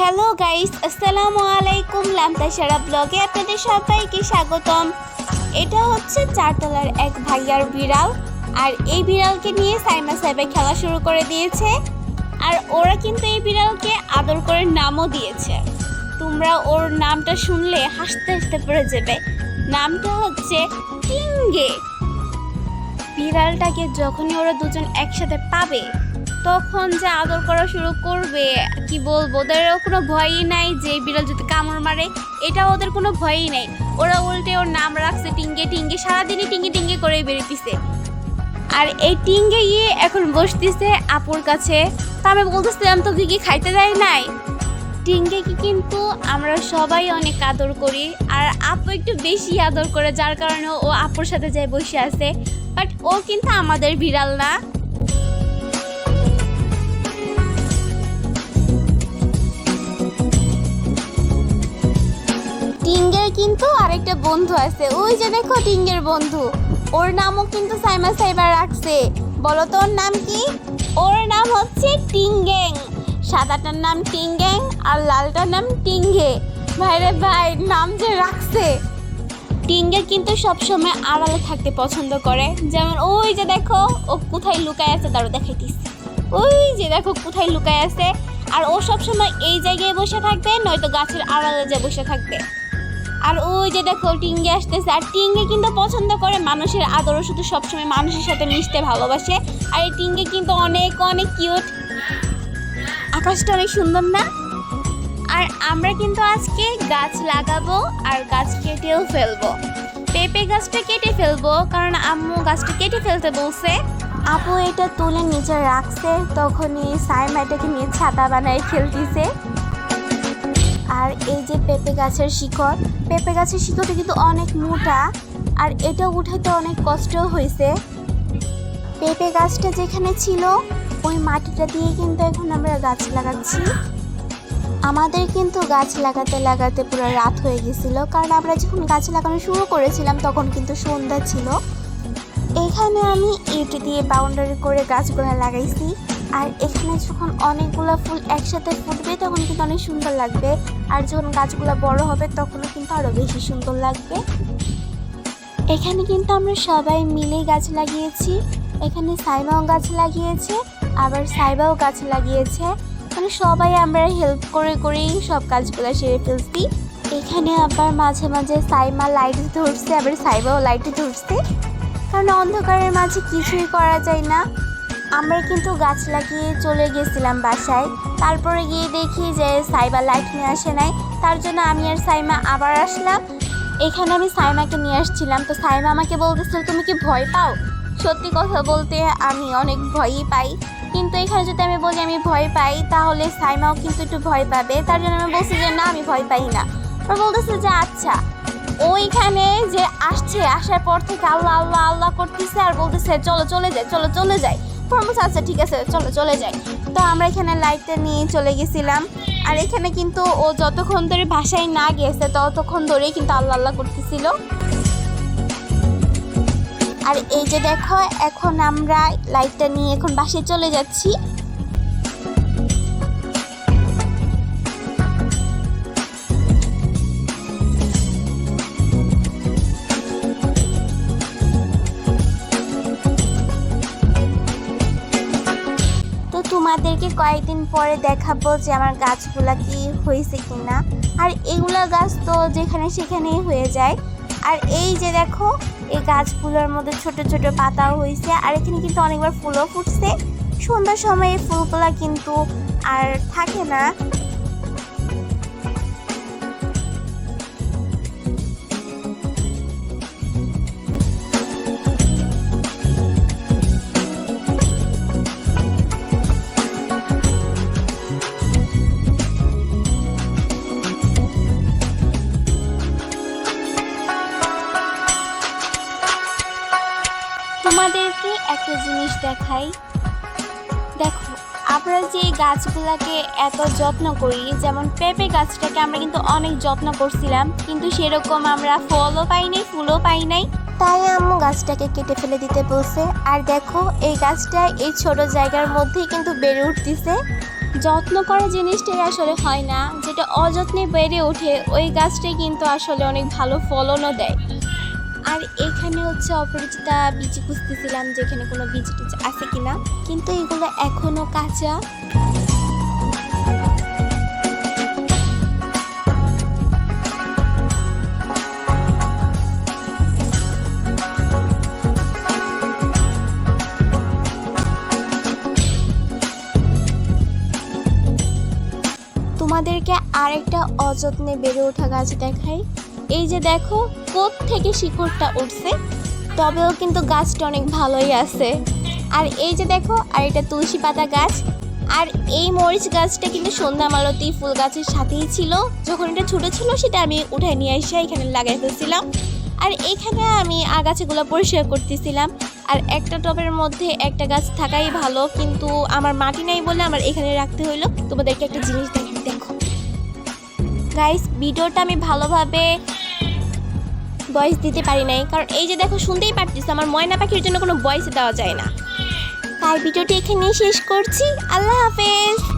Hello guys আসসালামু আলাইকুম লামতাসারা ব্লগে আপনাদের সবাইকে স্বাগতম। এটা হচ্ছে চারতলার এক ভাইয়ার বিড়াল, আর এই বিড়ালকে নিয়ে সাইমা সাহেবে খেলা শুরু করে দিয়েছে। আর ওরা কিন্তু এই বিড়ালকে আদর করে নামও দিয়েছে। তোমরা ওর নামটা শুনলে হাসতে হাসতে পড়ে যাবে। নামটা হচ্ছে টিঙ্গে। বিড়ালটাকে যখনই ওরা দুজন একসাথে পাবে তখন যে আদর করা শুরু করবে, কি বলব? ওদেরও কোনো ভয়ই নাই যে বিড়াল যদি কামড় মারে, এটা ওদের কোনো ভয়ই নাই। ওরা উল্টে ওর নাম রাখছে টিঙ্গে টিঙ্গে, সারাদিনই টিঙ্গে টিঙ্গে করেই বেরোতিছে আর এই টিঙ্গে গিয়ে এখন বসতেছে আপুর কাছে। তা আমি বলতেছিলাম, তোকে কি খাইতে দেয় নাই? টিঙ্গেকে কিন্তু আমরা সবাই অনেক আদর করি, আর আপু একটু বেশি আদর করে, যার কারণে ও আপুর সাথে যায় বসে আছে। বাট ও কিন্তু আমাদের বিড়াল না। কিন্তু আরেকটা বন্ধু আছে, ওই যে দেখো টিঙ্গের বন্ধু। ওর নামও কিন্তু সাইমা সাইবা রাখছে। বলো তো ওর নাম কি? ওর নাম হচ্ছে টিঙ্গেং সাদাটার নাম টিঙ্গেং আর লালটার নাম টিঙ্গে ভাইরে ভাই, নাম যে রাখছে। টিঙ্গে কিন্তু সবসময় আড়ালে থাকতে পছন্দ করে। যেমন ওই যে দেখো, ও কোথায় লুকায় আছে তারও দেখাইতিস ওই যে দেখো কোথায় লুকায় আছে। আর ও সবসময় এই জায়গায় বসে থাকবে, নয়তো গাছের আড়ালে যে বসে থাকবে। আর ওই যে দেখো, টিঙ্গে আসতেছে। আর টিঙ্গে কিন্তু পছন্দ করে মানুষের আদরও, শুধু সবসময় মানুষের সাথে মিশতে ভালোবাসে। আর এই টিঙ্গে কিন্তু অনেক অনেক কিউট আকাশটা অনেক সুন্দর না? আর আমরা কিন্তু আজকে গাছ লাগাবো আর গাছ কেটেও ফেলব। পেঁপে গাছটা কেটে ফেলব, কারণ আম্মু গাছটা কেটে ফেলতে বলছে। আপু, এটা তুলে নিচে রাখছে। তখনই সাইমা এটাকে নিয়ে ছাতা বানায় খেলতিছে আর এই যে পেঁপে গাছের শিকড়, পেঁপে গাছের শিকড়টা কিন্তু অনেক মোটা আর এটা উঠাতে অনেক কষ্ট হয়েছে। পেঁপে গাছটা যেখানে ছিল, ওই মাটিটা দিয়ে কিন্তু এখন আমরা গাছ লাগাচ্ছি। আমাদের কিন্তু গাছ লাগাতে লাগাতে পুরো রাত হয়ে গেছিল, কারণ আমরা যখন গাছ লাগানো শুরু করেছিলাম তখন কিন্তু সন্ধ্যা ছিল। এখানে আমি ইট দিয়ে বাউন্ডারি করে গাছগুলো লাগাইছি। আর এখানে যখন অনেকগুলো ফুল একসাথে ফুটবে, তখন কিন্তু অনেক সুন্দর লাগবে। আর যখন গাছগুলো বড় হবে, তখনও কিন্তু আরও বেশি সুন্দর লাগবে। এখানে কিন্তু আমরা সবাই মিলে গাছ লাগিয়েছি। এখানে সাইমাও গাছ লাগিয়েছে, আবার সাইবাও গাছ লাগিয়েছে। মানে সবাই আমরা হেল্প করে করেই সব কাজগুলো সেরে ফেলছি। এখানে আবার মাঝে মাঝে সাইমা লাইট ধরছে, আবার সাইবাও লাইট ধরছে। কারণ অন্ধকারের মাঝে কিছুই করা যায় না। আমরা কিন্তু গাছ লাগিয়ে চলে গেছিলাম বাসায়। তারপরে গিয়ে দেখি যে সাইবা লাইট নিয়ে আসে নাই। তার জন্য আমি আর সাইমা আবার আসলাম। এখানে আমি সাইমাকে নিয়ে আসছিলাম। তো সাইমা আমাকে বলতেছিল, তুমি কি ভয় পাও? সত্যি কথা বলতে আমি অনেক ভয়ই পাই। কিন্তু এখানে যদি আমি বলি আমি ভয় পাই, তাহলে সাইমাও কিন্তু একটু ভয় পাবে। তার জন্য আমি বলছি যে, না, আমি ভয় পাই না। ও বলতেছে যে আচ্ছা। ওইখানে যে আসছে, আসার পর থেকে আল্লাহ আল্লাহ আল্লাহ করতেছে আর বলতেছে, চলো, চলে যাই, চলো, চলে যাই। ফরমাস আচ্ছা ঠিক আছে, চলো, চলে যাই। তো আমরা এখানে লাইটটা নিয়ে চলে গেছিলাম। আর এখানে কিন্তু ও যতক্ষণ ধরে ভাষায় না গেছে, ততক্ষণ ধরেই কিন্তু আল্লাহ আল্লাহ করতেছিল। আর এই যে দেখো, এখন আমরা লাইটটা নিয়ে এখন বাসায় চলে যাচ্ছি। তোমাদেরকে কয়েকদিন পরে দেখাবো যে আমার গাছগুলা কি হয়েছে কি না আর এগুলা গাছ তো যেখানে সেখানেই হয়ে যায়। আর এই যে দেখো, এই গাছগুলোর মধ্যে ছোট ছোট পাতাও হয়েছে। আর এখানে কিন্তু অনেকবার ফুলও ফুটছে। সন্ধ্যার সময় এই ফুলগুলা কিন্তু আর থাকে না। একটা জিনিস দেখাই। দেখো আমরা যে গাছগুলাকে এত যত্ন করি যেমন পেঁপে গাছটাকে আমরা কিন্তু অনেক যত্ন করছিলাম কিন্তু সেরকম আমরা ফলও পাই নাই ফুলও পাই নাই। তাই আম্মু গাছটাকে কেটে ফেলে দিতে বলছে। আর দেখো এই গাছটা এই ছোট জায়গার মধ্যেই কিন্তু বেড়ে উঠতেছে। যত্ন করা জিনিসটাই আসলে হয় না যেটা অযত্নে বেড়ে ওঠে ওই গাছটাই কিন্তু আসলে অনেক ভালো ফলনও দেয়। আর এখানে হচ্ছে অপরিচিতা বিচি খুঁজতেছিলাম যে এখানে কোনো বিচি টিচি আছে কিনা। কিন্তু এগুলো এখনও কাঁচা। তোমাদেরকে আরেকটা অযত্নে বেড়ে ওঠা গাছ দেখাই। এই যে দেখো কোথ থেকে শিকড়টা উঠছে, তবেও কিন্তু গাছটা অনেক ভালোই আছে। আর এই যে দেখো, আর এটা তুলসী পাতা গাছ, আর এই মরিচ গাছটা কিন্তু সন্ধ্যা মালতী ফুল গাছের সাথেই ছিল। যখন এটা ছোট ছিল, সেটা আমি উঠাই নিয়ে এসে এখানে লাগাই ফেলছিলাম আর এখানে আমি আগাছাগুলো পরিষ্কার করতেছিলাম। আর একটা টবের মধ্যে একটা গাছ থাকাই ভালো, কিন্তু আমার মাটি নাই বলে আমার এখানে রাখতে হইল। তোমাদেরকে একটা জিনিস দেখি, দেখো। গাইস ভিডিওটা আমি ভালোভাবে ভয়েস দিতে পারি নাই। কারণ এই যে দেখো, শুনতেই পারতিস আমার ময়না পাখির জন্য কোনো ভয়েস দেওয়া যায় না। তাই ভিডিওটি এখানেই শেষ করছি। আল্লাহ হাফেজ।